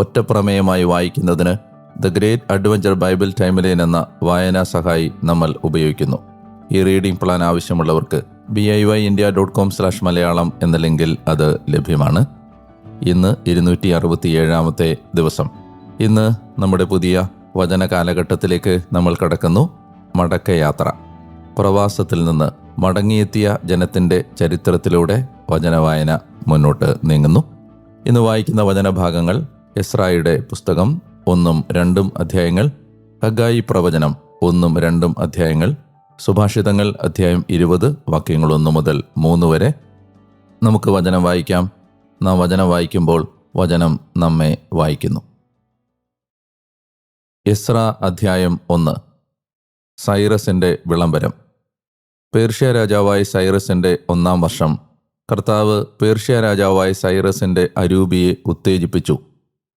ഒറ്റപ്രമേയമായി വായിക്കുന്നതിന് the great adventure bible timeline എന്ന വായനാ സഹായി നമ്മൾ ഉപയോഗിക്കുന്നു. ഈ റീഡിംഗ് പ്ലാൻ ആവശ്യമുള്ളവർക്ക് B I Y India dot com slash Malayalam എന്ന ലിങ്കിൽ അത് ലഭ്യമാണ്. ഇന്ന് ഇരുന്നൂറ്റി അറുപത്തി ഏഴാമത്തെ ദിവസം. ഇന്ന് നമ്മുടെ പുതിയ വചന കാലഘട്ടത്തിലേക്ക് നമ്മൾ കടക്കുന്നു. മടക്കയാത്ര. പ്രവാസത്തിൽ നിന്ന് മടങ്ങിയെത്തിയ ജനത്തിന്റെ ചരിത്രത്തിലൂടെ വചനവായന മുന്നോട്ട് നീങ്ങുന്നു. ഇന്ന് വായിക്കുന്ന വചനഭാഗങ്ങൾ എസ്രായുടെ പുസ്തകം ഒന്നും രണ്ടും അധ്യായങ്ങൾ ഹഗായി പ്രവചനം ഒന്നും രണ്ടും അധ്യായങ്ങൾ സുഭാഷിതങ്ങൾ അധ്യായം ഇരുപത് വാക്യങ്ങൾ ഒന്ന് മുതൽ മൂന്ന് വരെ നമുക്ക് വചനം വായിക്കാം. നാം വചനം വായിക്കുമ്പോൾ വചനം നമ്മെ വായിക്കുന്നു. എസ്ര അധ്യായം ഒന്ന് സൈറസിന്റെ വിളംബരം. പേർഷ്യ രാജാവായ സൈറസിന്റെ ഒന്നാം വർഷം. കർത്താവ് പേർഷ്യ രാജാവായ സൈറസിന്റെ അരൂപിയെ ഉത്തേജിപ്പിച്ചു.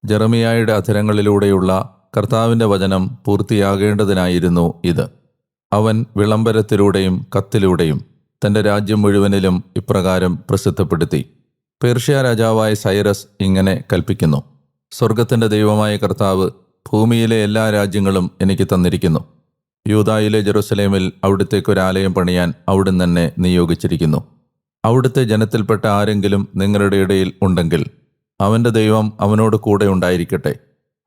ജെറമിയായുടെ അധരങ്ങളിലൂടെയുള്ള കർത്താവിന്റെ വചനം പൂർത്തിയാകേണ്ടതിനായിരുന്നു ഇത്. അവൻ വിളംബരത്തിലൂടെയും കത്തിലൂടെയും തന്റെ രാജ്യം മുഴുവനിലും ഇപ്രകാരം പ്രസിദ്ധപ്പെടുത്തി. പേർഷ്യ രാജാവായ സൈറസ് ഇങ്ങനെ കൽപ്പിക്കുന്നു സ്വർഗത്തിന്റെ ദൈവമായ കർത്താവ് ഭൂമിയിലെ എല്ലാ രാജ്യങ്ങളും എനിക്ക് തന്നിരിക്കുന്നു. യൂതായിലെ ജെറുസലേമിൽ അവിടുത്തേക്ക് ഒരു ആലയം പണിയാൻ അവിടുന്ന് തന്നെ നിയോഗിച്ചിരിക്കുന്നു. അവിടുത്തെ ജനത്തിൽപ്പെട്ട ആരെങ്കിലും നിങ്ങളുടെ ഇടയിൽ ഉണ്ടെങ്കിൽ അവന്റെ ദൈവം അവനോട് കൂടെ ഉണ്ടായിരിക്കട്ടെ.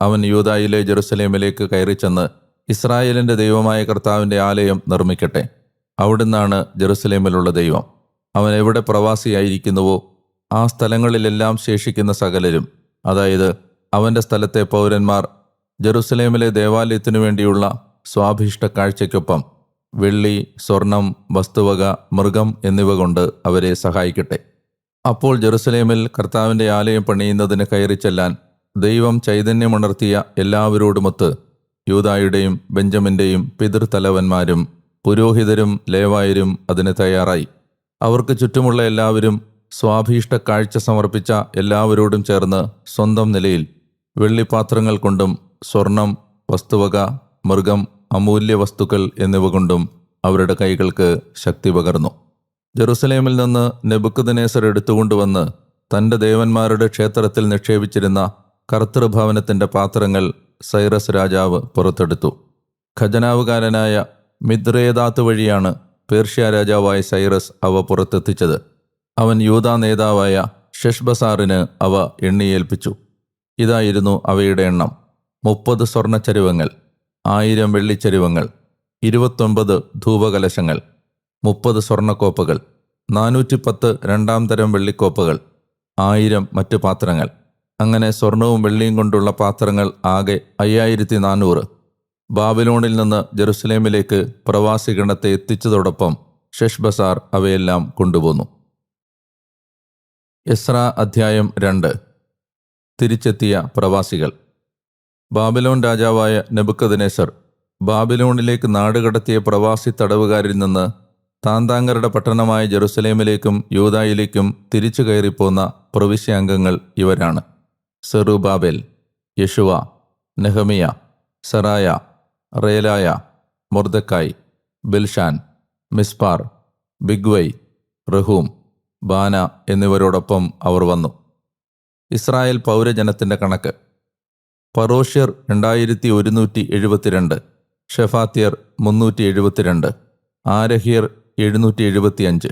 അവൻ യൂതായിലെ ജെറുസലേമിലേക്ക് കയറിച്ചെന്ന് ഇസ്രായേലിന്റെ ദൈവമായ കർത്താവിന്റെ ആലയം നിർമ്മിക്കട്ടെ. അവിടുന്നാണ് ജെറുസലേമിലുള്ള ദൈവം. അവൻ എവിടെ പ്രവാസിയായിരിക്കുന്നുവോ ആ സ്ഥലങ്ങളിലെല്ലാം ശേഷിക്കുന്ന സകലരും അതായത് അവന്റെ സ്ഥലത്തെ പൗരന്മാർ ജെറുസലേമിലെ ദേവാലയത്തിനു വേണ്ടിയുള്ള സ്വാഭിഷ്ട കാഴ്ചയ്ക്കൊപ്പം വെള്ളി സ്വർണം വസ്തുവക മൃഗം എന്നിവ കൊണ്ട് അവരെ സഹായിക്കട്ടെ. അപ്പോൾ ജെറുസലേമിൽ കർത്താവിന്റെ ആലയം പണിയുന്നതിന് കയറി ചെല്ലാൻ ദൈവം ചൈതന്യമുണർത്തിയ എല്ലാവരോടുമൊത്ത് യൂതായുടെയും ബെഞ്ചമിന്റെയും പിതൃതലവന്മാരും പുരോഹിതരും ലേവായരും അതിന് തയ്യാറായി. അവർക്ക് ചുറ്റുമുള്ള എല്ലാവരും സ്വാഭീഷ്ട കാഴ്ച സമർപ്പിച്ച എല്ലാവരോടും ചേർന്ന് സ്വന്തം നിലയിൽ വെള്ളിപ്പാത്രങ്ങൾ കൊണ്ടും സ്വർണം വസ്തുവക മൃഗം അമൂല്യ വസ്തുക്കൾ എന്നിവ കൊണ്ടും അവരുടെ കൈകൾക്ക് ശക്തി പകർന്നു. ജെറുസലേമിൽ നിന്ന് നെബുക്കുദനേസർ എടുത്തുകൊണ്ടുവന്ന് തന്റെ ദേവന്മാരുടെ ക്ഷേത്രത്തിൽ നിക്ഷേപിച്ചിരുന്ന കർത്തൃഭവനത്തിന്റെ പാത്രങ്ങൾ സൈറസ് രാജാവ് പുറത്തെടുത്തു. ഖജനാവുകാരനായ മിദ്രേദാത്ത് വഴിയാണ് പേർഷ്യ രാജാവായ സൈറസ് അവ പുറത്തെത്തിച്ചത്. അവൻ യൂതാ നേതാവായ ഷെഷ്ബസാറിന് അവ എണ്ണിയേൽപ്പിച്ചു. ഇതായിരുന്നു അവയുടെ എണ്ണം. മുപ്പത് സ്വർണച്ചരുവങ്ങൾ ആയിരം വെള്ളിച്ചരുവങ്ങൾ ഇരുപത്തൊമ്പത് ധൂപകലശങ്ങൾ. മുപ്പത് സ്വർണക്കോപ്പുകൾ നാനൂറ്റി പത്ത് രണ്ടാം തരം വെള്ളിക്കോപ്പുകൾ ആയിരം മറ്റു പാത്രങ്ങൾ. അങ്ങനെ സ്വർണവും വെള്ളിയും കൊണ്ടുള്ള പാത്രങ്ങൾ ആകെ അയ്യായിരത്തി നാനൂറ് ബാബിലോണിൽ നിന്ന് ജെറുസലേമിലേക്ക് പ്രവാസി ഗണത്തെ എത്തിച്ചതോടൊപ്പം ഷെഷ്ബസാർ അവയെല്ലാം കൊണ്ടുപോന്നു. എസ്ര അധ്യായം രണ്ട്. തിരിച്ചെത്തിയ പ്രവാസികൾ. ബാബിലോൺ രാജാവായ നെബുക്കദനേസർ ബാബിലോണിലേക്ക് നാടുകടത്തിയ പ്രവാസി തടവുകാരിൽ നിന്ന് താന്താങ്കരുടെ പട്ടണമായ ജെറുസലേമിലേക്കും യൂതായിലേക്കും തിരിച്ചു കയറിപ്പോന്ന പ്രവിശ്യാംഗങ്ങൾ ഇവരാണ്. സെറുബാബേൽ യഷുവ നെഹമിയ സെറായ റേലായ മൊർദക്കായ് ബിൽഷാൻ മിസ്പാർ ബിഗ്വൈ റഹൂം ബാന എന്നിവരോടൊപ്പം അവർ വന്നു. ഇസ്രായേൽ പൗരജനത്തിന്റെ കണക്ക്. പറോഷ്യർ രണ്ടായിരത്തി ഒരുന്നൂറ്റി എഴുപത്തിരണ്ട് ഷെഫാത്യർ മുന്നൂറ്റി എഴുപത്തിരണ്ട് ആരഹിയർ എഴുന്നൂറ്റി എഴുപത്തിയഞ്ച്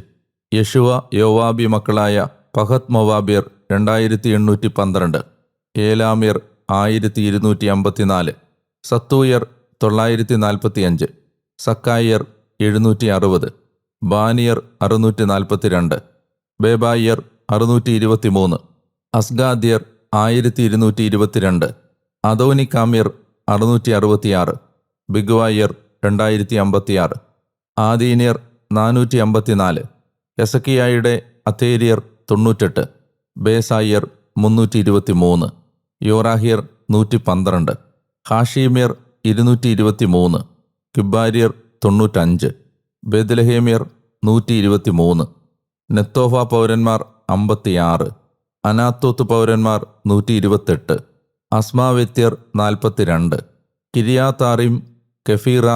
യശുവ യോവാബി മക്കളായ പഹത് മൊവാബിയർ രണ്ടായിരത്തി എണ്ണൂറ്റി പന്ത്രണ്ട് ഏലാമിയർ ആയിരത്തി ഇരുന്നൂറ്റി അമ്പത്തിനാല് സത്തൂയർ തൊള്ളായിരത്തി നാൽപ്പത്തിയഞ്ച് സക്കായർ എഴുന്നൂറ്റി അറുപത് ബാനിയർ അറുന്നൂറ്റി നാൽപ്പത്തിരണ്ട് ബേബായിയർ അറുന്നൂറ്റി ഇരുപത്തി മൂന്ന് അസ്ഗാദ്യർ ആയിരത്തി ഇരുന്നൂറ്റി ഇരുപത്തിരണ്ട് അദോനിക്കാമ്യർ അറുന്നൂറ്റി അറുപത്തിയാറ് ബിഗ്വായർ രണ്ടായിരത്തി അമ്പത്തിയാറ് ആദീനിയർ നാനൂറ്റി അമ്പത്തിനാല് എസക്കിയായുടെ അത്തേരിയർ തൊണ്ണൂറ്റെട്ട്. ബേസായിയർ മുന്നൂറ്റി ഇരുപത്തി മൂന്ന് യോറാഹിയർ നൂറ്റി പന്ത്രണ്ട് ഹാഷീമിയർ ഇരുന്നൂറ്റി ഇരുപത്തി മൂന്ന് കിബാരിയർ തൊണ്ണൂറ്റഞ്ച്. ബെദ്ലഹേമ്യർ നൂറ്റി ഇരുപത്തി മൂന്ന് നെത്തോഫ പൗരന്മാർ അമ്പത്തിയാറ്. അനാത്തോത്ത് പൗരന്മാർ നൂറ്റി ഇരുപത്തെട്ട് അസ്മാവ്യത്യർ നാൽപ്പത്തിരണ്ട്. കിരിയാത്താറിം കെഫീറ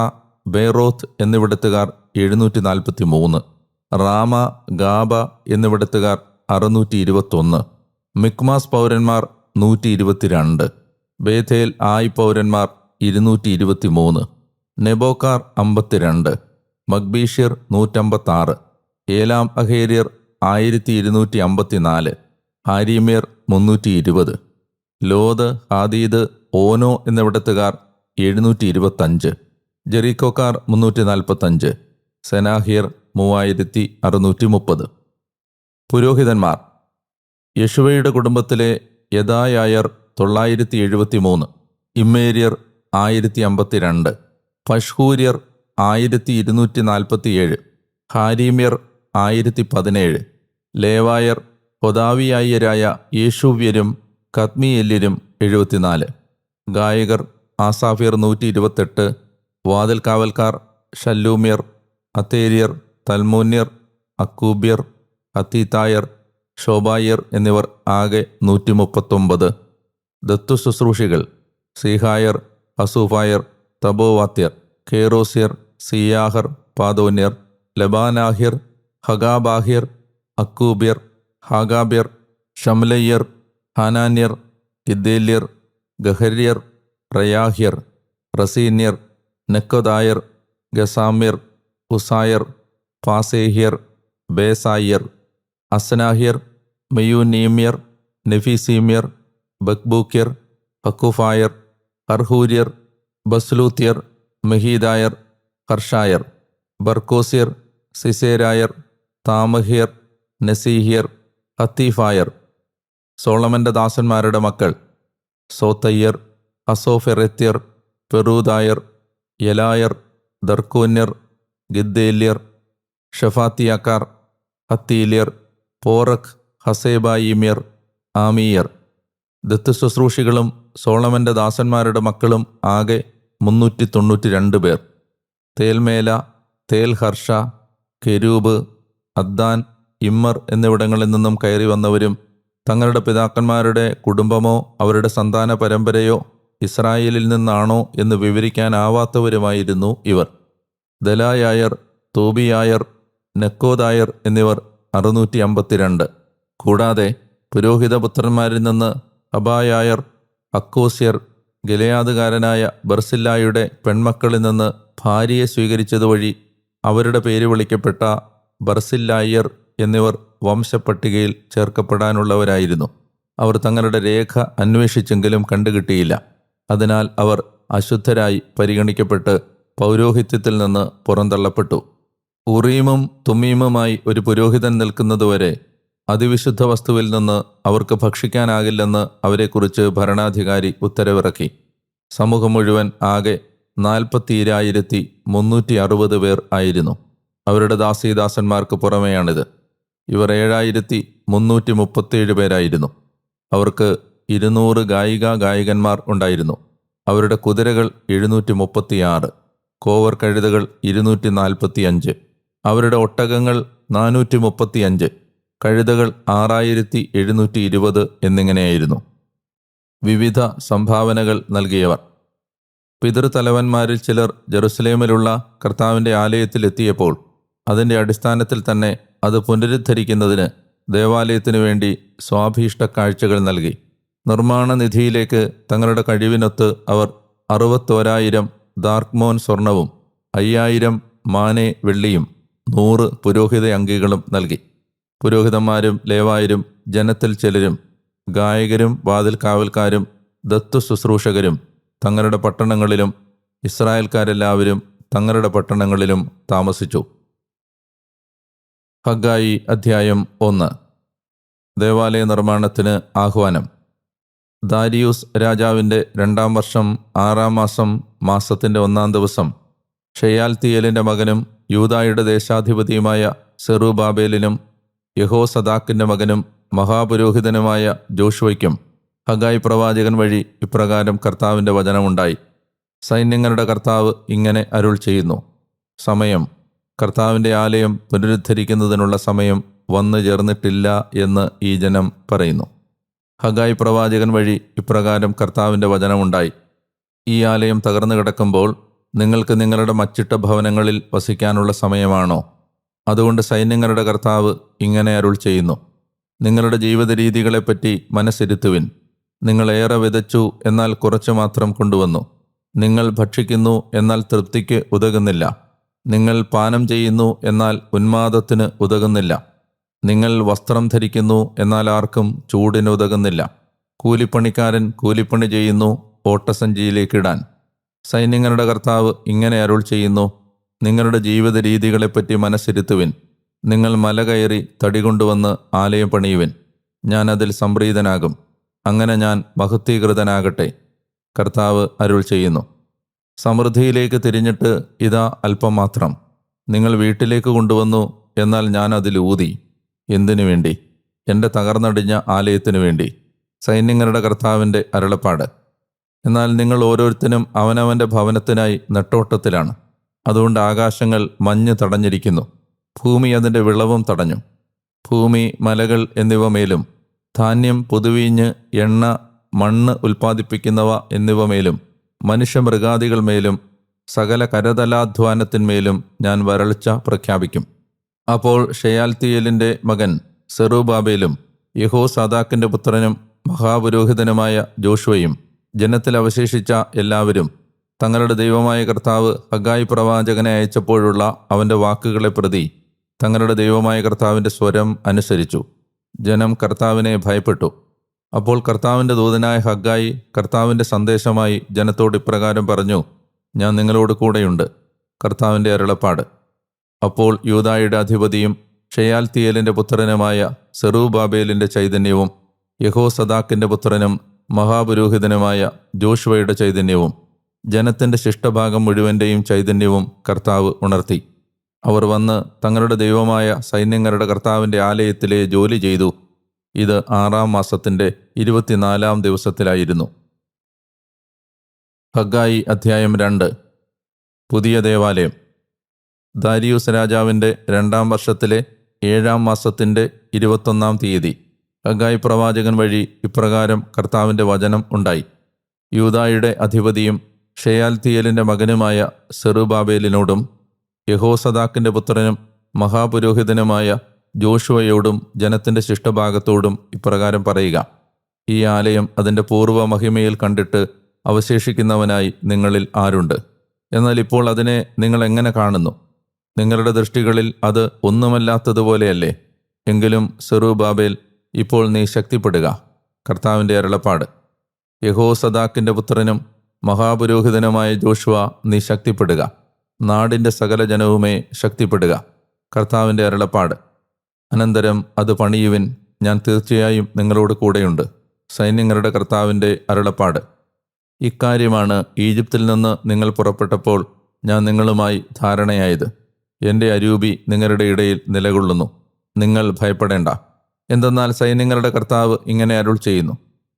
ബെയ്റോത്ത് എന്നിവിടത്തുകാർ എഴുന്നൂറ്റി നാൽപ്പത്തി മൂന്ന് റാമ ഗാബ എന്നിവിടത്തുകാർ അറുന്നൂറ്റി ഇരുപത്തൊന്ന് മിക്മാസ് പൗരന്മാർ നൂറ്റി ഇരുപത്തിരണ്ട് ബേഥേൽ ആയ് പൗരന്മാർ ഇരുന്നൂറ്റി ഇരുപത്തി മൂന്ന് നെബോക്കാർ അമ്പത്തിരണ്ട് മഗ്ബീഷിർ നൂറ്റമ്പത്താറ് ഏലാം അഹേരിയർ ആയിരത്തി ഇരുന്നൂറ്റി അമ്പത്തിനാല് ഹാരിമീർ മുന്നൂറ്റി ഇരുപത് ലോത് ഹാദീദ് ഓനോ എന്നിവിടത്തുകാർ എഴുന്നൂറ്റി ഇരുപത്തഞ്ച് ജെറീക്കോക്കാർ മുന്നൂറ്റി നാൽപ്പത്തഞ്ച് സെനാഹിയർ മൂവായിരത്തി അറുന്നൂറ്റി മുപ്പത് പുരോഹിതന്മാർ. യശുവയുടെ കുടുംബത്തിലെ യദായായർ തൊള്ളായിരത്തി എഴുപത്തി മൂന്ന് ഇമ്മേരിയർ ആയിരത്തി അമ്പത്തിരണ്ട് പഷ്ഹൂര്യർ ആയിരത്തി ഇരുന്നൂറ്റി നാൽപ്പത്തിയേഴ് ഹാരീമ്യർ ആയിരത്തി പതിനേഴ് ലേവായർ ഹൊദാവിയായരായ യേശുവ്യരും കത്മിയെല്ലിരും എഴുപത്തിനാല്. ഗായകർ ആസാഫിയർ നൂറ്റി ഇരുപത്തെട്ട് വാതിൽ കാവൽക്കാർ ഷല്ലൂമ്യർ അത്തേര്യർ തൽമൂന്യർ അക്കൂബ്യർ അത്തീതായർ ഷോബായർ എന്നിവർ ആകെ നൂറ്റി മുപ്പത്തൊമ്പത് ദത്തു ശുശ്രൂഷികൾ സീഹായർ അസൂഫായർ തബോവാത്യർ കേറോസ്യർ സിയാഹർ പാദോന്യർ ലബാനാഹിർ ഹഗാബാഹിർ അക്കൂബ്യർ ഹാഗാബ്യർ ഷംലയ്യർ ഹാനാന്യർ ഇദ്ദേല്യർ ഗഹര്യർ റയാഹ്യർ റസീന്യർ നെക്കോദായർ ഗസാമ്യർ ഉസായർ പാസേഹ്യർ ബേസായർ അസനാഹ്യർ മെയൂനീമ്യർ നെഫീസീമ്യർ ബക്ബൂക്യർ ഹക്കുഫായർ ഹർഹൂര്യർ ബസ്ലൂത്യർ മെഹീദായർ ഹർഷായർ ബർക്കോസ്യർ സിസേരായർ താമഹിർ നസീഹിയർ ഹത്തീഫായർ സോളമന്റെ ദാസന്മാരുടെ മക്കൾ സോത്തയ്യർ അസോഫെറത്യർ പെറൂദായർ യലായർ ദർക്കൂന്യർ ഗിദ്ദേല്യർ ഷഫാത്തിയാക്കാർ ഹത്തീല്യർ പോറഖ് ഹസേബായിമ്യർ ആമിയർ. ദത്ത് സോളമന്റെ ദാസന്മാരുടെ മക്കളും ആകെ മുന്നൂറ്റി തൊണ്ണൂറ്റി രണ്ട് പേർ. തേൽമേല തേൽഹർഷ കെരൂബ് അദ്ദാൻ ഇമ്മർ എന്നിവിടങ്ങളിൽ നിന്നും കയറി വന്നവരും തങ്ങളുടെ പിതാക്കന്മാരുടെ കുടുംബമോ അവരുടെ സന്താന പരമ്പരയോ ഇസ്രായേലിൽ നിന്നാണോ എന്ന് വിവരിക്കാനാവാത്തവരുമായിരുന്നു ഇവർ. ദലായായർ തോബിയായർ നെക്കോദായർ എന്നിവർ അറുന്നൂറ്റി അമ്പത്തിരണ്ട് കൂടാതെ പുരോഹിതപുത്രന്മാരിൽ നിന്ന് അബായായർ അക്കോസ്യർ ഗലയാതുകാരനായ ബർസില്ലായുടെ പെൺമക്കളിൽ നിന്ന് ഭാര്യയെ സ്വീകരിച്ചതുവഴി അവരുടെ പേര് വിളിക്കപ്പെട്ട ബർസില്ലായർ എന്നിവർ വംശപ്പട്ടികയിൽ ചേർക്കപ്പെടാനുള്ളവരായിരുന്നു. അവർ തങ്ങളുടെ രേഖ അന്വേഷിച്ചെങ്കിലും കണ്ടുകിട്ടിയില്ല. അതിനാൽ അവർ അശുദ്ധരായി പരിഗണിക്കപ്പെട്ട് പൗരോഹിത്യത്തിൽ നിന്ന് പുറന്തള്ളപ്പെട്ടു. ഉറീമും തുമ്മീമുമായി ഒരു പുരോഹിതൻ നിൽക്കുന്നതുവരെ അതിവിശുദ്ധ വസ്തുവിൽ നിന്ന് അവർക്ക് ഭക്ഷിക്കാനാകില്ലെന്ന് അവരെക്കുറിച്ച് ഭരണാധികാരി ഉത്തരവിറക്കി. സമൂഹം മുഴുവൻ ആകെ നാൽപ്പത്തിരായിരത്തി മുന്നൂറ്റി അറുപത് പേർ ആയിരുന്നു. അവരുടെ ദാസീദാസന്മാർക്ക് പുറമെയാണിത്. ഇവർ ഏഴായിരത്തി മുന്നൂറ്റി മുപ്പത്തേഴ് പേരായിരുന്നു. അവർക്ക് ഇരുന്നൂറ് ഗായിക ഗായകന്മാർ ഉണ്ടായിരുന്നു. അവരുടെ കുതിരകൾ എഴുന്നൂറ്റി മുപ്പത്തിയാറ് കോവർ കഴുതകൾ ഇരുന്നൂറ്റി നാൽപ്പത്തി അഞ്ച് അവരുടെ ഒട്ടകങ്ങൾ നാനൂറ്റി മുപ്പത്തി അഞ്ച് കഴുതകൾ ആറായിരത്തി എഴുന്നൂറ്റി ഇരുപത് എന്നിങ്ങനെയായിരുന്നു. വിവിധ സംഭാവനകൾ നൽകിയവർ. പിതൃതലവന്മാരിൽ ചിലർ ജെറുസലേമിലുള്ള കർത്താവിന്റെ ആലയത്തിലെത്തിയപ്പോൾ അതിന്റെ അടിസ്ഥാനത്തിൽ തന്നെ അത് പുനരുദ്ധരിക്കുന്നതിന് ദേവാലയത്തിനു വേണ്ടി സ്വാഭീഷ്ട കാഴ്ചകൾ നൽകി. നിർമ്മാണ നിധിയിലേക്ക് തങ്ങളുടെ കഴിവിനൊത്ത് അവർ അറുപത്തോരായിരം ദാർക്മോൻ സ്വർണവും അയ്യായിരം മാനെ വെള്ളിയും നൂറ് പുരോഹിത അങ്കികളും നൽകി. പുരോഹിതന്മാരും ലേവായരും ജനത്തിൽ ചിലരും ഗായകരും വാതിൽ കാവൽക്കാരും ദത്തു ശുശ്രൂഷകരും തങ്ങളുടെ പട്ടണങ്ങളിലും ഇസ്രായേൽക്കാരെല്ലാവരും തങ്ങളുടെ പട്ടണങ്ങളിലും താമസിച്ചു. ഹഗായി അധ്യായം ഒന്ന്. ദേവാലയ നിർമ്മാണത്തിന് ആഹ്വാനം. ദാരിയൂസ് രാജാവിന്റെ രണ്ടാം വർഷം ആറാം മാസം മാസത്തിന്റെ ഒന്നാം ദിവസം. ഷെയാൽത്തിയേലിന്റെ മകനും യൂതായുടെ ദേശാധിപതിയുമായ സെറുബാബേലിനും യഹോ സദാക്കിന്റെ മകനും മഹാപുരോഹിതനുമായ ജോഷുവയ്ക്കും ഹഗായ് പ്രവാചകൻ വഴി ഇപ്രകാരം കർത്താവിന്റെ വചനമുണ്ടായി. സൈന്യങ്ങളുടെ കർത്താവ് ഇങ്ങനെ അരുൾ ചെയ്യുന്നു. സമയം കർത്താവിന്റെ ആലയം പുനരുദ്ധരിക്കുന്നതിനുള്ള സമയം വന്നു ചേർന്നിട്ടില്ല എന്ന് ഈ ജനം പറയുന്നു. ഹഗായി പ്രവാചകൻ വഴി ഇപ്രകാരം കർത്താവിന്റെ വചനമുണ്ടായി. ഈ ആലയം തകർന്നു കിടക്കുമ്പോൾ നിങ്ങൾക്ക് നിങ്ങളുടെ മച്ചിട്ട ഭവനങ്ങളിൽ വസിക്കാനുള്ള സമയമാണോ? അതുകൊണ്ട് സൈന്യങ്ങളുടെ കർത്താവ് ഇങ്ങനെ അരുൾ ചെയ്യുന്നു. നിങ്ങളുടെ ജീവിത രീതികളെപ്പറ്റി മനസ്സിരുത്തുവിൻ. നിങ്ങൾ ഏറെ വിതച്ചു എന്നാൽ കുറച്ചു മാത്രം കൊണ്ടുവന്നു. നിങ്ങൾ ഭക്ഷിക്കുന്നു എന്നാൽ തൃപ്തിക്ക് ഉതകുന്നില്ല. നിങ്ങൾ പാനം ചെയ്യുന്നു എന്നാൽ ഉന്മാദത്തിന് ഉതകുന്നില്ല. നിങ്ങൾ വസ്ത്രം ധരിക്കുന്നു എന്നാൽ ആർക്കും ചൂടിനുതകുന്നില്ല. കൂലിപ്പണിക്കാരൻ കൂലിപ്പണി ചെയ്യുന്നു ഓട്ടസഞ്ചിയിലേക്കിടാൻ സൈന്യങ്ങളുടെ കർത്താവ് ഇങ്ങനെ അരുൾ ചെയ്യുന്നു നിങ്ങളുടെ ജീവിത രീതികളെപ്പറ്റി മനസ്സിരുത്തുവിൻ. നിങ്ങൾ മല കയറി തടി കൊണ്ടുവന്ന് ആലയം പണിയുവിൻ. ഞാൻ അതിൽ സംപ്രീതനാകും. അങ്ങനെ ഞാൻ മഹത്വീകൃതനാകട്ടെ കർത്താവ് അരുൾ ചെയ്യുന്നു. സമൃദ്ധിയിലേക്ക് തിരിഞ്ഞിട്ട് ഇതാ അല്പം മാത്രം. നിങ്ങൾ വീട്ടിലേക്ക് കൊണ്ടുവന്നു എന്നാൽ ഞാൻ അതിലൂതി എന്തിനു വേണ്ടി? എന്റെ തകർന്നടിഞ്ഞ ആലയത്തിനു വേണ്ടി. സൈന്യങ്ങളുടെ കർത്താവിന്റെ അരുളപ്പാട്. എന്നാൽ നിങ്ങൾ ഓരോരുത്തരും അവനവന്റെ ഭവനത്തിനായി നെട്ടോട്ടത്തിലാണ്. അതുകൊണ്ട് ആകാശങ്ങൾ മഞ്ഞ് തടഞ്ഞിരിക്കുന്നു. ഭൂമി അതിന്റെ വിളവും തടഞ്ഞു. ഭൂമി മലകൾ എന്നിവ മേലും. ധാന്യം പുതുവീഞ്ഞ് എണ്ണ മണ്ണ് ഉൽപ്പാദിപ്പിക്കുന്നവ എന്നിവ മേലും. മനുഷ്യമൃഗാദികൾ മേലും. സകല കരതലാധ്വാനത്തിന്മേലും ഞാൻ വരൾച്ച പ്രഖ്യാപിക്കും. അപ്പോൾ ഷെയാൽത്തിയേലിന്റെ മകൻ സെറുബാബേലും യഹോ സാദാക്കിന്റെ പുത്രനും മഹാപുരോഹിതനുമായ ജോഷുവയും ജനത്തിൽ അവശേഷിച്ച എല്ലാവരും തങ്ങളുടെ ദൈവമായ കർത്താവ് ഹഗായി പ്രവാചകനെ അയച്ചപ്പോഴുള്ള അവന്റെ വാക്കുകളെ പ്രതി തങ്ങളുടെ ദൈവമായ കർത്താവിന്റെ സ്വരം അനുസരിച്ചു. ജനം കർത്താവിനെ ഭയപ്പെട്ടു. അപ്പോൾ കർത്താവിന്റെ ദൂതനായ ഹഗായി കർത്താവിന്റെ സന്ദേശമായി ജനത്തോട് ഇപ്രകാരം പറഞ്ഞു ഞാൻ നിങ്ങളോട് കൂടെയുണ്ട്. കർത്താവിന്റെ അരുളപ്പാട്. അപ്പോൾ യൂതായുടെ അധിപതിയും ഷെയാൽത്തിയേലിന്റെ പുത്രനുമായ സെറൂബാബേലിന്റെ ചൈതന്യവും യഹോ സദാക്കിന്റെ പുത്രനും മഹാപുരോഹിതനുമായ ജോഷുവയുടെ ചൈതന്യവും ജനത്തിന്റെ ശിഷ്ടഭാഗം മുഴുവന്റെയും ചൈതന്യവും കർത്താവ് ഉണർത്തി. അവർ വന്ന് തങ്ങളുടെ ദൈവമായ സൈന്യങ്ങളുടെ കർത്താവിന്റെ ആലയത്തിലെ ജോലി ചെയ്തു. ഇത് ആറാം മാസത്തിന്റെ ഇരുപത്തിനാലാം ദിവസത്തിലായിരുന്നു. ഹഗായി അധ്യായം രണ്ട്. പുതിയ ദേവാലയം. ദാരിയൂസ് രാജാവിന്റെ രണ്ടാം വർഷത്തിലെ ഏഴാം മാസത്തിന്റെ ഇരുപത്തൊന്നാം തീയതി. ഹഗായി പ്രവാചകൻ വഴി ഇപ്രകാരം കർത്താവിന്റെ വചനം ഉണ്ടായി. യൂതായുടെ അധിപതിയും ഷെയാൽത്തിയേലിന്റെ മകനുമായ സെറുബാബേലിനോടും യഹോസദാക്കിന്റെ പുത്രനും മഹാപുരോഹിതനുമായ ജോഷുവയോടും ജനത്തിന്റെ ശിഷ്ടഭാഗത്തോടും ഇപ്രകാരം പറയുക ഈ ആലയം അതിന്റെ പൂർവ മഹിമയിൽ കണ്ടിട്ട് അവശേഷിക്കുന്നവനായി നിങ്ങളിൽ ആരുണ്ട്? എന്നാൽ ഇപ്പോൾ അതിനെ നിങ്ങൾ എങ്ങനെ കാണുന്നു? നിങ്ങളുടെ ദൃഷ്ടികളിൽ അത് ഒന്നുമല്ലാത്തതുപോലെയല്ലേ? എങ്കിലും സെറുബാബേൽ ഇപ്പോൾ നീ ശക്തിപ്പെടുക കർത്താവിന്റെ അരുളപ്പാട്. യഹോ സദാക്കിന്റെ പുത്രനും മഹാപുരോഹിതനുമായ ജോഷുവ നീ ശക്തിപ്പെടുക. നാടിന്റെ സകല ജനവുമേ ശക്തിപ്പെടുക കർത്താവിന്റെ അരുളപ്പാട്. അനന്തരം അത് പണിയുവിൻ ഞാൻ തീർച്ചയായും നിങ്ങളോട് കൂടെയുണ്ട് സൈന്യങ്ങളുടെ കർത്താവിന്റെ അരുളപ്പാട്. ഇക്കാര്യമാണ് ഈജിപ്തിൽ നിന്ന് നിങ്ങൾ പുറപ്പെട്ടപ്പോൾ ഞാൻ നിങ്ങളുമായി ധാരണയായത്. എന്റെ അരൂപി നിങ്ങളുടെ ഇടയിൽ നിലകൊള്ളുന്നു. നിങ്ങൾ ഭയപ്പെടേണ്ട. എന്തെന്നാൽ സൈന്യങ്ങളുടെ കർത്താവ് ഇങ്ങനെ അരുൾ ചെയ്യുന്നു.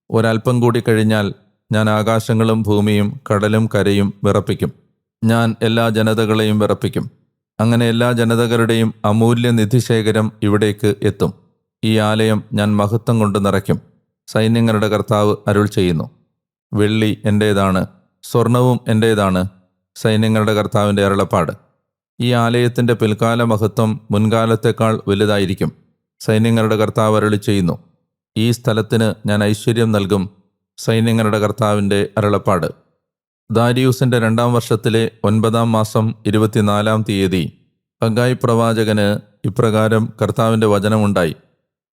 ഒരൽപ്പം കൂടി കഴിഞ്ഞാൽ ഞാൻ ആകാശങ്ങളും ഭൂമിയും കടലും കരയും വിറപ്പിക്കും. ഞാൻ എല്ലാ ജനതകളെയും വിറപ്പിക്കും. അങ്ങനെ എല്ലാ ജനതകളുടെയും അമൂല്യ നിധിശേഖരം ഇവിടേക്ക് എത്തും. ഈ ആലയം ഞാൻ മഹത്വം കൊണ്ട് നിറയ്ക്കും. സൈന്യങ്ങളുടെ കർത്താവ് അരുൾ ചെയ്യുന്നു. വെള്ളി എന്റേതാണ് സ്വർണവും എന്റേതാണ് സൈന്യങ്ങളുടെ കർത്താവിന്റെ അരുളപ്പാട്. ഈ ആലയത്തിന്റെ പിൽക്കാല മഹത്വം മുൻകാലത്തേക്കാൾ വലുതായിരിക്കും. സൈന്യങ്ങളുടെ കർത്താവ് അരളി ചെയ്യുന്നു. ഈ സ്ഥലത്തിന് ഞാൻ ഐശ്വര്യം നൽകും സൈന്യങ്ങളുടെ കർത്താവിന്റെ അരുളപ്പാട്. ദാരിയൂസിന്റെ രണ്ടാം വർഷത്തിലെ ഒൻപതാം മാസം ഇരുപത്തിനാലാം തീയതി ഹഗായി പ്രവാചകന് ഇപ്രകാരം കർത്താവിന്റെ വചനമുണ്ടായി.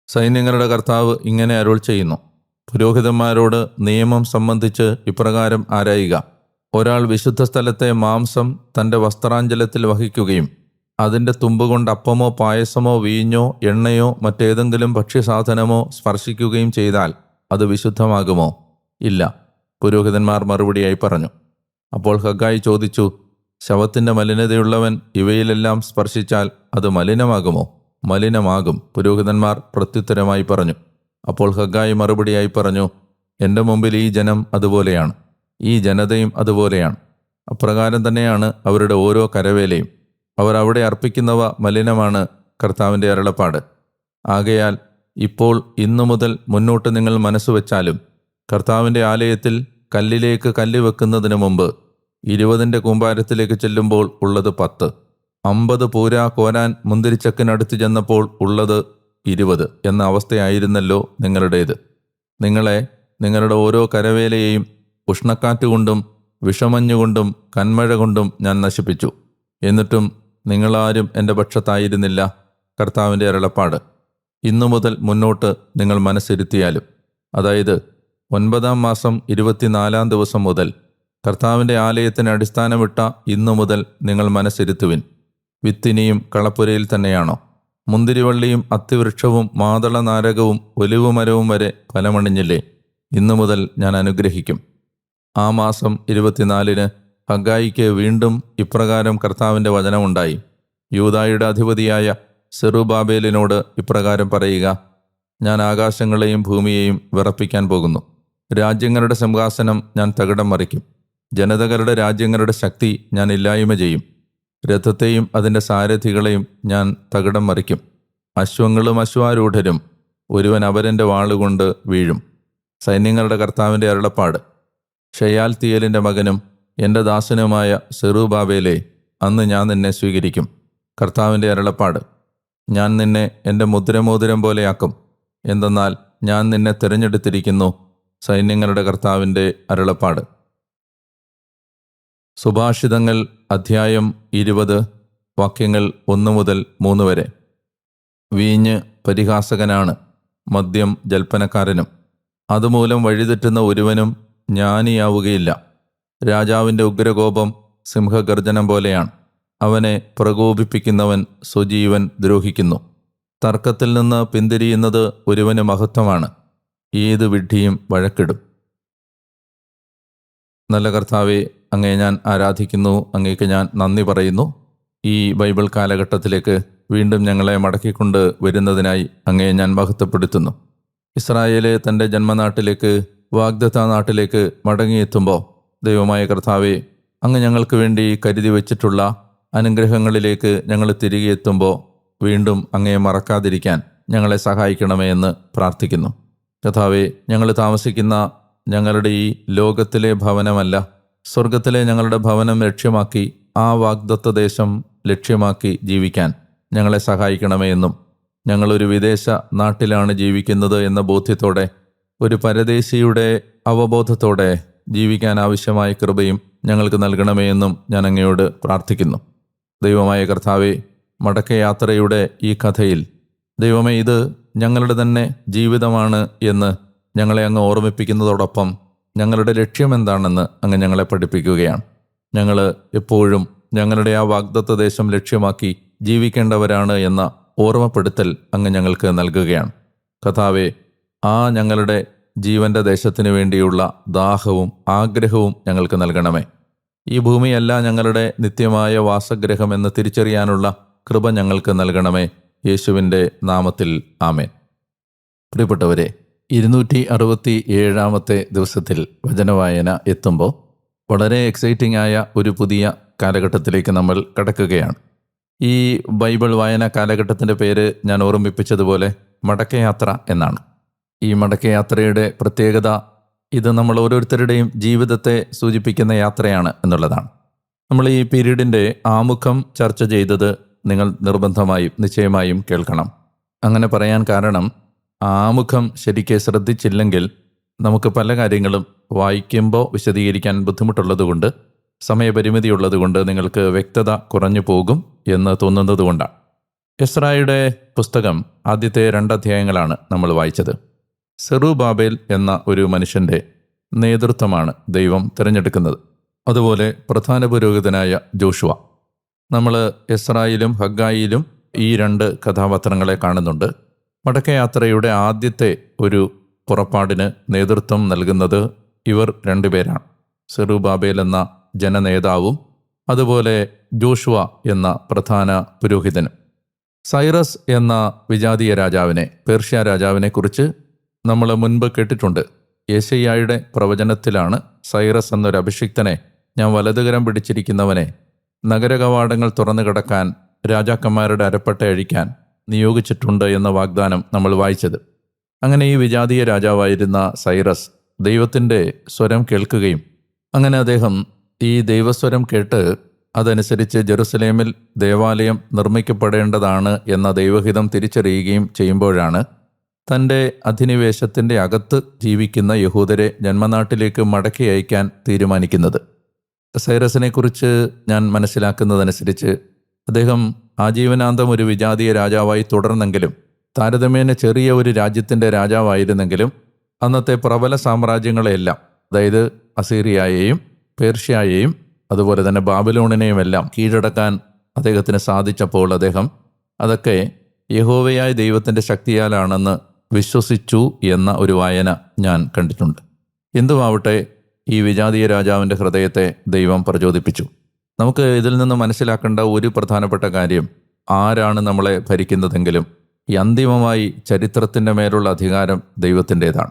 സൈന്യങ്ങളുടെ കർത്താവ് ഇങ്ങനെ അരുൾ ചെയ്യുന്നു. പുരോഹിതന്മാരോട് നിയമം സംബന്ധിച്ച് ഇപ്രകാരം ആരായുക? ഒരാൾ വിശുദ്ധ സ്ഥലത്തെ മാംസം തന്റെ വസ്ത്രാഞ്ചലത്തിൽ വഹിക്കുകയും അതിന്റെ തുമ്പുകൊണ്ട് അപ്പമോ പായസമോ വീഞ്ഞോ എണ്ണയോ മറ്റേതെങ്കിലും ഭക്ഷ്യസാധനമോ സ്പർശിക്കുകയും ചെയ്താൽ അത് വിശുദ്ധമാകുമോ? ഇല്ല. പുരോഹിതന്മാർ മറുപടിയായി പറഞ്ഞു. അപ്പോൾ ഹഗായി ചോദിച്ചു ശവത്തിന്റെ മലിനതയുള്ളവൻ ഇവയിലെല്ലാം സ്പർശിച്ചാൽ അത് മലിനമാകുമോ? മലിനമാകും പുരോഹിതന്മാർ പ്രത്യുത്തരമായി പറഞ്ഞു. അപ്പോൾ ഹഗായി മറുപടിയായി പറഞ്ഞു എന്റെ മുമ്പിൽ ഈ ജനം അതുപോലെയാണ്. ഈ ജനതയും അതുപോലെയാണ്. അപ്രകാരം തന്നെയാണ് അവരുടെ ഓരോ കരവേലയും. അവർ അവിടെ അർപ്പിക്കുന്നവ മലിനമാണ് കർത്താവിന്റെ അരുളപ്പാട്. ആകയാൽ ഇപ്പോൾ ഇന്നു മുതൽ മുന്നോട്ട് നിങ്ങൾ മനസ്സ് വെച്ചാലും കർത്താവിന്റെ ആലയത്തിൽ കല്ലിലേക്ക് കല്ല് വെക്കുന്നതിന് മുമ്പ് ഇരുപതിന്റെ കൂമ്പാരത്തിലേക്ക് ചെല്ലുമ്പോൾ ഉള്ളത് പത്ത്. അമ്പത് പൂരാ കോരാൻ മുന്തിരിച്ചക്കിനടുത്ത് ചെന്നപ്പോൾ ഉള്ളത് ഇരുപത് എന്ന അവസ്ഥയായിരുന്നല്ലോ നിങ്ങളുടേത്. നിങ്ങളെ നിങ്ങളുടെ ഓരോ കരവേലയെയും ഉഷ്ണക്കാറ്റുകൊണ്ടും വിഷമഞ്ഞുകൊണ്ടും കന്മഴ കൊണ്ടും ഞാൻ നശിപ്പിച്ചു. എന്നിട്ടും നിങ്ങളാരും എന്റെ പക്ഷത്തായിരുന്നില്ല കർത്താവിന്റെ അരുളപ്പാട്. ഇന്നു മുതൽ മുന്നോട്ട് നിങ്ങൾ മനസ്സിരുത്തിയാലും. അതായത് ഒൻപതാം മാസം ഇരുപത്തിനാലാം ദിവസം മുതൽ കർത്താവിന്റെ ആലയത്തിന് അടിസ്ഥാനമിട്ട ഇന്നു മുതൽ നിങ്ങൾ മനസ്സിരുത്തുവിൻ. വിത്തിനിയും കളപ്പുരയിൽ തന്നെയാണോ? മുന്തിരിവള്ളിയും അത്തിവൃക്ഷവും മാതള നാരകവും ഒലിവുമരവും വരെ ഫലമണിഞ്ഞില്ലേ? ഇന്നു മുതൽ ഞാൻ അനുഗ്രഹിക്കും. ആ മാസം ഇരുപത്തിനാലിന് ഹഗായിക്ക് വീണ്ടും ഇപ്രകാരം കർത്താവിന്റെ വചനമുണ്ടായി. യൂതായുടെ അധിപതിയായ സെറുബാബേലിനോട് ഇപ്രകാരം പറയുക ഞാൻ ആകാശങ്ങളെയും ഭൂമിയെയും വിറപ്പിക്കാൻ പോകുന്നു. രാജ്യങ്ങളുടെ സിംഹാസനം ഞാൻ തകിടം മറിക്കും. ജനതകളുടെ രാജ്യങ്ങളുടെ ശക്തി ഞാൻ ഇല്ലായ്മ ചെയ്യും. രഥത്തെയും അതിന്റെ സാരഥികളെയും ഞാൻ തകിടം മറിക്കും. അശ്വങ്ങളും അശ്വാരൂഢരും ഒരുവൻ അവരന്റെ വാളുകൊണ്ട് വീഴും. സൈന്യങ്ങളുടെ കർത്താവിന്റെ അരുളപ്പാട്. ഷയാൽ തിയലിന്റെ മകനും എന്റെ ദാസനുമായ സെറുബാബേലെ അന്ന് ഞാൻ നിന്നെ സ്വീകരിക്കും. കർത്താവിന്റെ അരുളപ്പാട് ഞാൻ നിന്നെ എന്റെ മുദ്രമോതിരം പോലെയാക്കും എന്തെന്നാൽ ഞാൻ നിന്നെ തിരഞ്ഞെടുത്തിരിക്കുന്നു സൈന്യങ്ങളുടെ കർത്താവിന്റെ അരുളപ്പാട്. സുഭാഷിതങ്ങൾ അധ്യായം ഇരുപത് വാക്യങ്ങൾ ഒന്ന് മുതൽ മൂന്ന് വരെ. വീഞ്ഞ് പരിഹാസകനാണ് മദ്യം ജൽപ്പനക്കാരനും. അതുമൂലം വഴിതെറ്റുന്ന ഒരുവനും ജ്ഞാനിയാവുകയില്ല. രാജാവിന്റെ ഉഗ്രകോപം സിംഹഗർജനം പോലെയാണ്. അവനെ പ്രകോപിപ്പിക്കുന്നവൻ സുജീവൻ ദ്രോഹിക്കുന്നു. തർക്കത്തിൽ നിന്ന് പിന്തിരിയുന്നത് ഒരുവന് മഹത്വമാണ്. ഏത് വിഡ്ഢിയും വഴക്കിടും. നല്ല കർത്താവെ അങ്ങേ ഞാൻ ആരാധിക്കുന്നു അങ്ങേക്ക് ഞാൻ നന്ദി പറയുന്നു. ഈ ബൈബിൾ കാലഘട്ടത്തിലേക്ക് വീണ്ടും ഞങ്ങളെ മടക്കിക്കൊണ്ട് വരുന്നതിനായി അങ്ങേ ഞാൻ മഹത്വപ്പെടുത്തുന്നു. ഇസ്രായേലെ തന്റെ ജന്മനാട്ടിലേക്ക് വാഗ്ദത്ത നാട്ടിലേക്ക് മടങ്ങിയെത്തുമ്പോൾ ദൈവമായ കർത്താവെ അങ്ങ് ഞങ്ങൾക്ക് വേണ്ടി കരുതി വച്ചിട്ടുള്ള അനുഗ്രഹങ്ങളിലേക്ക് ഞങ്ങൾ തിരികെ എത്തുമ്പോൾ വീണ്ടും അങ്ങയെ മറക്കാതിരിക്കാൻ ഞങ്ങളെ സഹായിക്കണമേ എന്ന് പ്രാർത്ഥിക്കുന്നു. കഥാവെ ഞങ്ങൾ താമസിക്കുന്ന ഞങ്ങളുടെ ഈ ലോകത്തിലെ ഭവനമല്ല സ്വർഗത്തിലെ ഞങ്ങളുടെ ഭവനം ലക്ഷ്യമാക്കി ആ വാഗ്ദത്ത ദേശം ലക്ഷ്യമാക്കി ജീവിക്കാൻ ഞങ്ങളെ സഹായിക്കണമേ എന്നും ഞങ്ങളൊരു വിദേശ നാട്ടിലാണ് ജീവിക്കുന്നത് എന്ന ബോധ്യത്തോടെ ഒരു പരദേശിയുടെ അവബോധത്തോടെ ജീവിക്കാൻ ആവശ്യമായ കൃപയും ഞങ്ങൾക്ക് നൽകണമേ എന്നും ഞാൻ അങ്ങയോട് പ്രാർത്ഥിക്കുന്നു. ദൈവമായ കർത്താവെ മടക്കയാത്രയുടെ ഈ കഥയിൽ ദൈവമേ ഇത് ഞങ്ങളുടെ തന്നെ ജീവിതമാണ് എന്ന് ഞങ്ങളെ അങ്ങ് ഓർമ്മിപ്പിക്കുന്നതോടൊപ്പം ഞങ്ങളുടെ ലക്ഷ്യം എന്താണെന്ന് അങ്ങ് ഞങ്ങളെ പഠിപ്പിക്കുകയാണ്. ഞങ്ങൾ എപ്പോഴും ഞങ്ങളുടെ ആ വാഗ്ദത്ത ദേശം ലക്ഷ്യമാക്കി ജീവിക്കേണ്ടവരാണ് എന്ന ഓർമ്മപ്പെടുത്തൽ അങ്ങ് ഞങ്ങൾക്ക് നൽകുകയാണ്. കഥാവെ ആ ഞങ്ങളുടെ ജീവന്റെ ദേശത്തിനു വേണ്ടിയുള്ള ദാഹവും ആഗ്രഹവും ഞങ്ങൾക്ക് നൽകണമേ. ഈ ഭൂമിയല്ല ഞങ്ങളുടെ നിത്യമായ വാസഗ്രഹം എന്ന് തിരിച്ചറിയാനുള്ള കൃപ ഞങ്ങൾക്ക് നൽകണമേ യേശുവിന്റെ നാമത്തിൽ. ആമേൻ. പ്രിയപ്പെട്ടവരെ ഇരുന്നൂറ്റി അറുപത്തി ഏഴാമത്തെ ദിവസത്തിൽ വചനവായന എത്തുമ്പോൾ വളരെ എക്സൈറ്റിംഗ് ആയ ഒരു പുതിയ കാലഘട്ടത്തിലേക്ക് നമ്മൾ കടക്കുകയാണ്. ഈ ബൈബിൾ വായന കാലഘട്ടത്തിന്റെ പേര് ഞാൻ ഓർമ്മിപ്പിച്ചതുപോലെ മടക്കയാത്ര എന്നാണ്. ഈ മടക്കയാത്രയുടെ പ്രത്യേകത ഇത് നമ്മൾ ഓരോരുത്തരുടെയും ജീവിതത്തെ സൂചിപ്പിക്കുന്ന യാത്രയാണ് എന്നുള്ളതാണ്. നമ്മൾ ഈ പീരീഡിന്റെ ആമുഖം ചർച്ച ചെയ്തത് നിങ്ങൾ നിർബന്ധമായും നിശ്ചയമായും കേൾക്കണം. അങ്ങനെ പറയാൻ കാരണം ആമുഖം ശരിക്ക് ശ്രദ്ധിച്ചില്ലെങ്കിൽ നമുക്ക് പല കാര്യങ്ങളും വായിക്കുമ്പോൾ വിശദീകരിക്കാൻ ബുദ്ധിമുട്ടുള്ളതുകൊണ്ട് സമയപരിമിതി ഉള്ളതുകൊണ്ട് നിങ്ങൾക്ക് വ്യക്തത കുറഞ്ഞു പോകും എന്ന് തോന്നുന്നതുകൊണ്ടാണ് എസ്രായുടെ പുസ്തകം ആദ്യത്തെ രണ്ടധ്യായങ്ങളാണ് നമ്മൾ വായിച്ചത്. സെറുബാബേൽ എന്ന ഒരു മനുഷ്യന്റെ നേതൃത്വമാണ് ദൈവം തിരഞ്ഞെടുക്കുന്നത്. അതുപോലെ പ്രധാന പുരോഹിതനായ ജോഷുവ. നമ്മൾ എസ്രായിലും ഹഗ്ഗായിലും ഈ രണ്ട് കഥാപാത്രങ്ങളെ കാണുന്നുണ്ട്. മടക്കയാത്രയുടെ ആദ്യത്തെ ഒരു പുറപ്പാടിന് നേതൃത്വം നൽകുന്നത് ഇവർ രണ്ടുപേരാണ് സെറുബാബേൽ എന്ന ജനനേതാവും അതുപോലെ ജോഷുവ എന്ന പ്രധാന പുരോഹിതനും. സൈറസ് എന്ന വിജാതീയ രാജാവിനെ പേർഷ്യ രാജാവിനെ കുറിച്ച് നമ്മൾ മുൻപ് കേട്ടിട്ടുണ്ട്. യേശയ്യായുടെ പ്രവചനത്തിലാണ് സൈറസ് എന്നൊരു അഭിഷിക്തനെ ഞാൻ വലതുകരം പിടിച്ചിരിക്കുന്നവനെ നഗരകവാടങ്ങൾ തുറന്നു കിടക്കാൻ രാജാക്കന്മാരുടെ അരപ്പട്ട അഴിക്കാൻ നിയോഗിച്ചിട്ടുണ്ട് എന്ന വാഗ്ദാനം നമ്മൾ വായിച്ചത്. അങ്ങനെ ഈ വിജാതീയ രാജാവായിരുന്ന സൈറസ് ദൈവത്തിന്റെ സ്വരം കേൾക്കുകയും അങ്ങനെ അദ്ദേഹം ഈ ദൈവസ്വരം കേട്ട് അതനുസരിച്ച് ജെറുസലേമിൽ ദേവാലയം നിർമ്മിക്കപ്പെടേണ്ടതാണ് എന്ന ദൈവഹിതം തിരിച്ചറിയുകയും ചെയ്യുമ്പോഴാണ് തന്റെ അധിനിവേശത്തിന്റെ അകത്ത് ജീവിക്കുന്ന യഹൂദരെ ജന്മനാട്ടിലേക്ക് മടക്കി അയക്കാൻ തീരുമാനിക്കുന്നത്. സൈറസിനെക്കുറിച്ച് ഞാൻ മനസ്സിലാക്കുന്നതനുസരിച്ച് അദ്ദേഹം ആജീവനാന്തം ഒരു വിജാതീയ രാജാവായി തുടർന്നെങ്കിലും താരതമ്യേന ചെറിയ ഒരു രാജ്യത്തിന്റെ രാജാവായിരുന്നെങ്കിലും അന്നത്തെ പ്രബല സാമ്രാജ്യങ്ങളെയെല്ലാം അതായത് അസീറിയായെയും പേർഷ്യയെയും അതുപോലെ തന്നെ ബാബിലോണിനെയും എല്ലാം കീഴടക്കാൻ അദ്ദേഹത്തിന് സാധിച്ചപ്പോൾ അദ്ദേഹം അതൊക്കെ യഹോവയായ ദൈവത്തിന്റെ ശക്തിയാലാണെന്ന് വിശ്വസിച്ചു എന്ന ഒരു വായന ഞാൻ കണ്ടിട്ടുണ്ട്. എന്തുമാവട്ടെ ഈ വിജാതീയ രാജാവിന്റെ ഹൃദയത്തെ ദൈവം പ്രചോദിപ്പിച്ചു. നമുക്ക് ഇതിൽ നിന്ന് മനസ്സിലാക്കേണ്ട ഒരു പ്രധാനപ്പെട്ട കാര്യം ആരാണ് നമ്മളെ ഭരിക്കുന്നതെങ്കിലും അന്തിമമായി ചരിത്രത്തിന്റെ മേലുള്ള അധികാരം ദൈവത്തിന്റെതാണ്.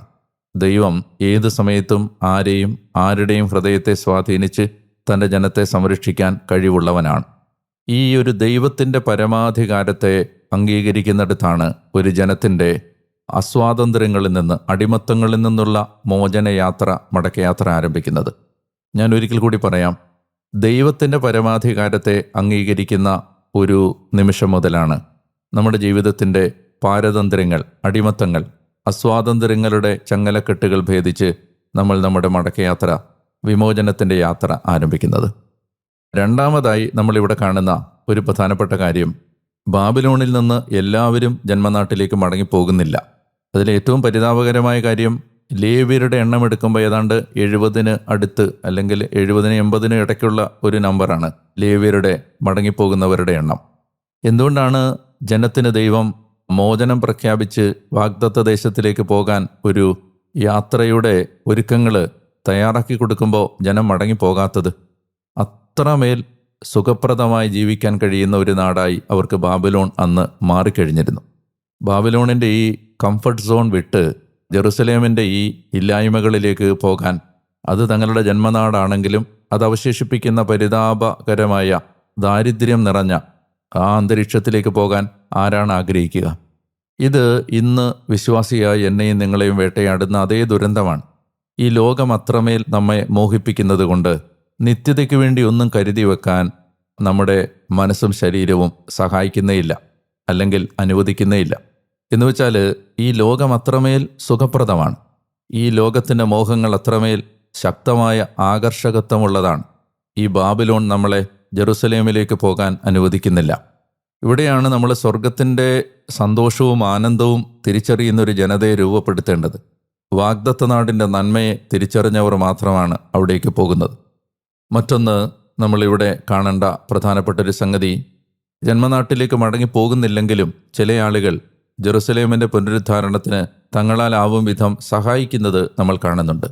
ദൈവം ഏത് സമയത്തും ആരെയും ആരുടെയും ഹൃദയത്തെ സ്വാധീനിച്ച് തന്റെ ജനത്തെ സംരക്ഷിക്കാൻ കഴിവുള്ളവനാണ്. ഈ ഒരു ദൈവത്തിന്റെ പരമാധികാരത്തെ അംഗീകരിക്കുന്നിടത്താണ് ഒരു ജനത്തിന്റെ അസ്വാതന്ത്ര്യങ്ങളിൽ നിന്ന് അടിമത്തങ്ങളിൽ നിന്നുള്ള മോചനയാത്ര മടക്കയാത്ര ആരംഭിക്കുന്നത്. ഞാൻ ഒരിക്കൽ കൂടി പറയാം ദൈവത്തിന്റെ പരമാധികാരത്തെ അംഗീകരിക്കുന്ന ഒരു നിമിഷം മുതലാണ് നമ്മുടെ ജീവിതത്തിന്റെ പാരതന്ത്ര്യങ്ങൾ അടിമത്തങ്ങൾ അസ്വാതന്ത്ര്യങ്ങളുടെ ചങ്ങലക്കെട്ടുകൾ ഭേദിച്ച് നമ്മൾ നമ്മുടെ മടക്കയാത്ര വിമോചനത്തിന്റെ യാത്ര ആരംഭിക്കുന്നത്. രണ്ടാമതായി നമ്മളിവിടെ കാണുന്ന ഒരു പ്രധാനപ്പെട്ട കാര്യം ബാബിലോണിൽ നിന്ന് എല്ലാവരും ജന്മനാട്ടിലേക്ക് മടങ്ങിപ്പോകുന്നില്ല. അതിൽ ഏറ്റവും പരിതാപകരമായ കാര്യം ലേവ്യരുടെ എണ്ണം എടുക്കുമ്പോൾ ഏതാണ്ട് എഴുപതിന് അടുത്ത് അല്ലെങ്കിൽ എഴുപതിന് എൺപതിന് ഇടയ്ക്കുള്ള ഒരു നമ്പറാണ് ലേവ്യരുടെ മടങ്ങിപ്പോകുന്നവരുടെ എണ്ണം. എന്തുകൊണ്ടാണ് ജനത്തിന് ദൈവം മോചനം പ്രഖ്യാപിച്ച് വാഗ്ദത്ത ദേശത്തിലേക്ക് പോകാൻ ഒരു യാത്രയുടെ ഒരുക്കങ്ങൾ തയ്യാറാക്കി കൊടുക്കുമ്പോൾ ജനം മടങ്ങിപ്പോകാത്തത്? അത്രമേൽ സുഖപ്രദമായി ജീവിക്കാൻ കഴിയുന്ന ഒരു നാടായി അവർക്ക് ബാബിലോൺ അന്ന് മാറിക്കഴിഞ്ഞിരുന്നു. ബാബിലോണിന്റെ ഈ കംഫർട്ട് സോൺ വിട്ട് ജെറുസലേമിന്റെ ഈ ഇല്ലായ്മകളിലേക്ക് പോകാൻ അത് തങ്ങളുടെ ജന്മനാടാണെങ്കിലും അത് അവശേഷിപ്പിക്കുന്ന പരിതാപകരമായ ദാരിദ്ര്യം നിറഞ്ഞ ആ അന്തരീക്ഷത്തിലേക്ക് പോകാൻ ആരാണ് ആഗ്രഹിക്കുക? ഇത് ഇന്ന് വിശ്വാസിയായി എന്നെയും നിങ്ങളെയും വേട്ടയാടുന്ന അതേ ദുരന്തമാണ്. ഈ ലോകം അത്രമേൽ നമ്മെ മോഹിപ്പിക്കുന്നത് കൊണ്ട് നിത്യതയ്ക്ക് വേണ്ടി ഒന്നും കരുതി വെക്കാൻ നമ്മുടെ മനസ്സും ശരീരവും സഹായിക്കുന്നേയില്ല. അല്ലെങ്കിൽ അനുവദിക്കുന്നേയില്ല. എന്ന് വെച്ചാൽ ഈ ലോകം അത്രമേൽ സുഖപ്രദമാണ്. ഈ ലോകത്തിന്റെ മോഹങ്ങൾ അത്രമേൽ ശക്തമായ ആകർഷകത്വമുള്ളതാണ്. ഈ ബാബിലോൺ നമ്മളെ ജെറുസലേമിലേക്ക് പോകാൻ അനുവദിക്കുന്നില്ല. ഇവിടെയാണ് നമ്മൾ സ്വർഗത്തിന്റെ സന്തോഷവും ആനന്ദവും തിരിച്ചറിയുന്ന ഒരു ജനതയെ രൂപപ്പെടുത്തേണ്ടത്. വാഗ്ദത്ത നാടിന്റെ നന്മയെ തിരിച്ചറിഞ്ഞവർ മാത്രമാണ് അവിടേക്ക് പോകുന്നത്. മറ്റൊന്ന് നമ്മളിവിടെ കാണേണ്ട പ്രധാനപ്പെട്ട ഒരു സംഗതി ജന്മനാട്ടിലേക്ക് മടങ്ങി പോകുന്നില്ലെങ്കിലും ചില ആളുകൾ ജെറുസലേമിന്റെ പുനരുദ്ധാരണത്തിന് തങ്ങളാലാവും വിധം സഹായിക്കുന്നത് നമ്മൾ കാണുന്നുണ്ട്.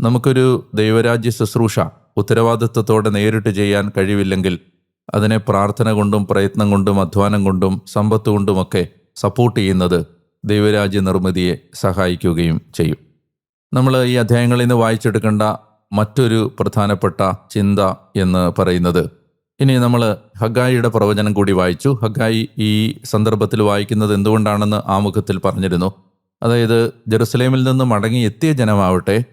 നമുക്കൊരു ദൈവരാജ്യ ശുശ്രൂഷ ഉത്തരവാദിത്വത്തോടെ നേരിട്ട് ചെയ്യാൻ കഴിവില്ലെങ്കിൽ അതിനെ പ്രാർത്ഥന കൊണ്ടും പ്രയത്നം കൊണ്ടും അധ്വാനം കൊണ്ടും സമ്പത്ത് കൊണ്ടുമൊക്കെ സപ്പോർട്ട് ചെയ്യുന്നത് ദൈവരാജ്യ നിർമ്മിതിയെ സഹായിക്കുകയും ചെയ്യും. നമ്മൾ ഈ അധ്യായങ്ങളിൽ നിന്ന് വായിച്ചെടുക്കേണ്ട മറ്റൊരു പ്രധാനപ്പെട്ട ചിന്ത എന്ന് പറയുന്നത് ഇനി നമ്മൾ ഹഗായിയുടെ പ്രവചനം കൂടി വായിച്ചു. ഹഗായി ഈ സന്ദർഭത്തിൽ വായിക്കുന്നത് എന്തുകൊണ്ടാണെന്ന് ആമുഖത്തിൽ പറഞ്ഞിരുന്നു. അതായത് ജെറുസലേമിൽ നിന്ന് മടങ്ങി എത്തിയ ജനമാവട്ടെ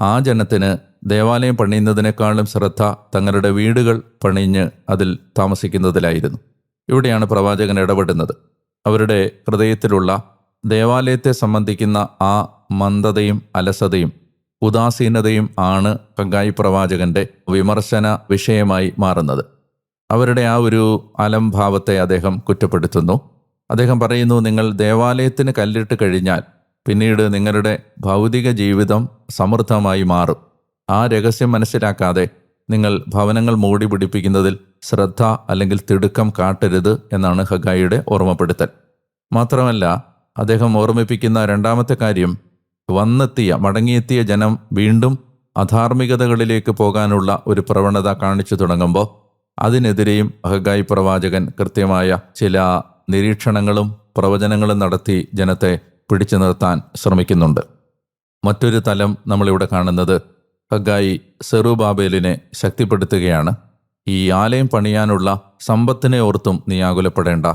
ആ ജനത്തിന് ദേവാലയം പണിയുന്നതിനേക്കാളും ശ്രദ്ധ തങ്ങളുടെ വീടുകൾ പണിഞ്ഞ് അതിൽ താമസിക്കുന്നതിലായിരുന്നു. ഇവിടെയാണ് പ്രവാചകൻ ഇടപെടുന്നത്. അവരുടെ ഹൃദയത്തിലുള്ള ദേവാലയത്തെ സംബന്ധിക്കുന്ന ആ മന്ദതയും അലസതയും ഉദാസീനതയും ആണ് ഹഗായി പ്രവാചകന്റെ വിമർശന വിഷയമായി മാറുന്നത്. അവരുടെ ആ ഒരു അലംഭാവത്തെ അദ്ദേഹം കുറ്റപ്പെടുത്തുന്നു. അദ്ദേഹം പറയുന്നു നിങ്ങൾ ദേവാലയത്തിന് കല്ലിട്ട് കഴിഞ്ഞാൽ പിന്നീട് നിങ്ങളുടെ ഭൗതിക ജീവിതം സമൃദ്ധമായി മാറും. ആ രഹസ്യം മനസ്സിലാക്കാതെ നിങ്ങൾ ഭവനങ്ങൾ മൂടി പിടിപ്പിക്കുന്നതിൽ ശ്രദ്ധ അല്ലെങ്കിൽ തിടുക്കം കാട്ടരുത് എന്നാണ് ഹഗായിയുടെ ഓർമ്മപ്പെടുത്തൽ. മാത്രമല്ല അദ്ദേഹം ഓർമ്മിപ്പിക്കുന്ന രണ്ടാമത്തെ കാര്യം വന്നെത്തിയ മടങ്ങിയെത്തിയ ജനം വീണ്ടും അധാർമികതകളിലേക്ക് പോകാനുള്ള ഒരു പ്രവണത കാണിച്ചു തുടങ്ങുമ്പോൾ അതിനെതിരെയും അഹഗായി പ്രവാചകൻ കൃത്യമായ ചില നിരീക്ഷണങ്ങളും പ്രവചനങ്ങളും നടത്തി ജനത്തെ പിടിച്ചു നിർത്താൻ ശ്രമിക്കുന്നുണ്ട്. മറ്റൊരു തലം നമ്മളിവിടെ കാണുന്നത് ഹഗായി സെറുബാബേലിനെ ശക്തിപ്പെടുത്തുകയാണ്. ഈ ആലയം പണിയാനുള്ള സമ്പത്തിനെ ഓർത്തും നീ ആകുലപ്പെടേണ്ട.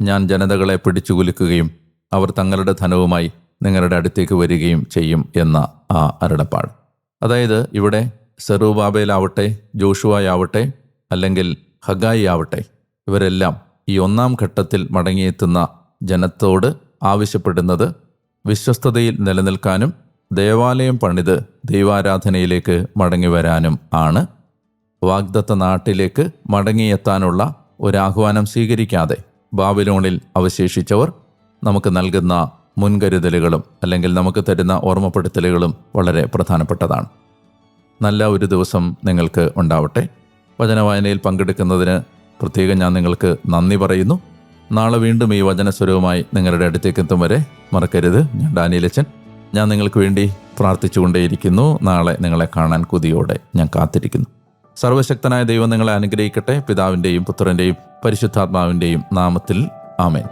ഞാൻ ജനതകളെ പിടിച്ചുകുലുക്കുകയും അവർ തങ്ങളുടെ ധനവുമായി നിങ്ങളുടെ അടുത്തേക്ക് വരികയും ചെയ്യും എന്ന ആ അരുളപ്പാട്. അതായത് ഇവിടെ സെറുബാബേലാവട്ടെ ജോഷുവായാവട്ടെ അല്ലെങ്കിൽ ഹഗായി ആവട്ടെ ഇവരെല്ലാം ഈ ഒന്നാം ഘട്ടത്തിൽ മടങ്ങിയെത്തുന്ന ജനത്തോട് ആവശ്യപ്പെടുന്നത് വിശ്വസ്തതയിൽ നിലനിൽക്കാനും ദേവാലയം പണിത് ദൈവാരാധനയിലേക്ക് മടങ്ങിവരാനും ആണ്. വാഗ്ദത്ത നാട്ടിലേക്ക് മടങ്ങിയെത്താനുള്ള ഒരാഹ്വാനം സ്വീകരിക്കാതെ ബാബിലോണിൽ അവശേഷിച്ചവർ നമുക്ക് നൽകുന്ന മുൻകരുതലുകളും അല്ലെങ്കിൽ നമുക്ക് തരുന്ന ഓർമ്മപ്പെടുത്തലുകളും വളരെ പ്രധാനപ്പെട്ടതാണ്. നല്ല ഒരു ദിവസം നിങ്ങൾക്ക് ഉണ്ടാവട്ടെ. വചനവായനയിൽ പങ്കെടുക്കുന്നതിന് പ്രത്യേകം ഞാൻ നിങ്ങൾക്ക് നന്ദി പറയുന്നു. നാളെ വീണ്ടും ഈ വചനസ്വരവുമായി നിങ്ങളുടെ അടുത്തേക്ക് എത്തും വരെ മറക്കരുത്. ഞാൻ ഡാനിയലച്ചൻ ഞാൻ നിങ്ങൾക്ക് വേണ്ടി പ്രാർത്ഥിച്ചുകൊണ്ടേയിരിക്കുന്നു. നാളെ നിങ്ങളെ കാണാൻ കുതിയോടെ ഞാൻ കാത്തിരിക്കുന്നു. സർവശക്തനായ ദൈവം നിങ്ങളെ അനുഗ്രഹിക്കട്ടെ. പിതാവിന്റെയും പുത്രന്റെയും പരിശുദ്ധാത്മാവിന്റെയും നാമത്തിൽ ആമേൻ.